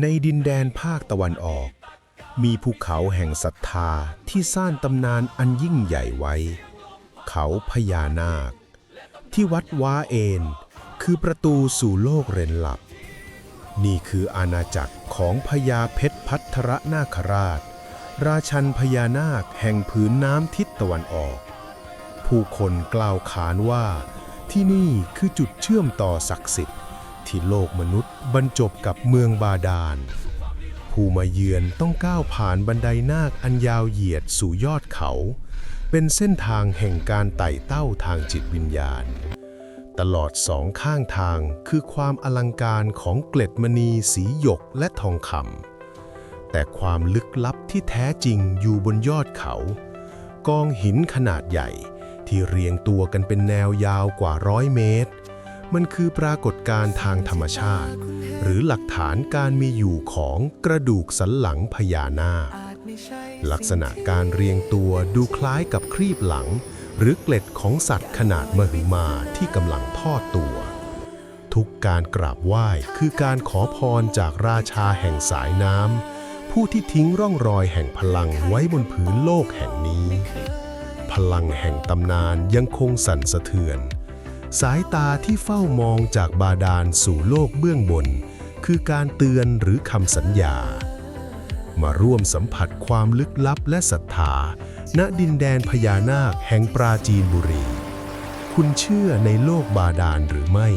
ในดินแดนภาคตะวันออก มีภูเขาแห่งศรัทธาที่สร้างตำนานอันยิ่งใหญ่ไว้ เขาพญานาค ที่วัดว้าเอน คือประตูสู่โลกเร้นลับ นี่คืออาณาจักรของพญาเพชรพัทรนาคราช ราชันพญานาคแห่งผืนน้ำทิศตะวันออก ผู้คนกล่าวขานว่าที่นี่คือจุดเชื่อมต่อศักดิ์สิทธิ์ ที่โลกมนุษย์บรรจบกับเมืองบาดาล ผู้มาเยือนต้องก้าวผ่านบันไดนาคอันยาวเหยียดสู่ยอดเขา เป็นเส้นทางแห่งการไต่เต้าทางจิตวิญญาณ ตลอดสองข้างทางคือความอลังการของเกล็ดมณีสีหยกและทองคำแต่ความลึกลับที่แท้จริงอยู่บนยอดเขา กองหินขนาดใหญ่ที่เรียงตัวกันเป็นแนวยาวกว่าร้อยเมตร มันคือปรากฏการณ์ทางธรรมชาติ หรือหลักฐานการมีอยู่ของกระดูกสันหลังพญานาค ลักษณะการเรียงตัวดูคล้ายกับครีบหลัง หรือเกล็ดของสัตว์ขนาดมหึมาที่กำลังทอดตัว ทุกการกราบไหว้คือการขอพรจากราชาแห่งสายน้ำผู้ที่ทิ้งร่องรอยแห่งพลังไว้บนผืนโลกแห่งนี้ พลังแห่งตำนานยังคงสั่นสะเทือน สายตาที่เฝ้ามองจากบาดาลสู่โลกเบื้องบน คือการเตือนหรือคำสัญญา มาร่วมสัมผัสความลึกลับและศรัทธา ณดินแดนพญานาคแห่งปราจีนบุรี คุณเชื่อในโลกบาดาลหรือไม่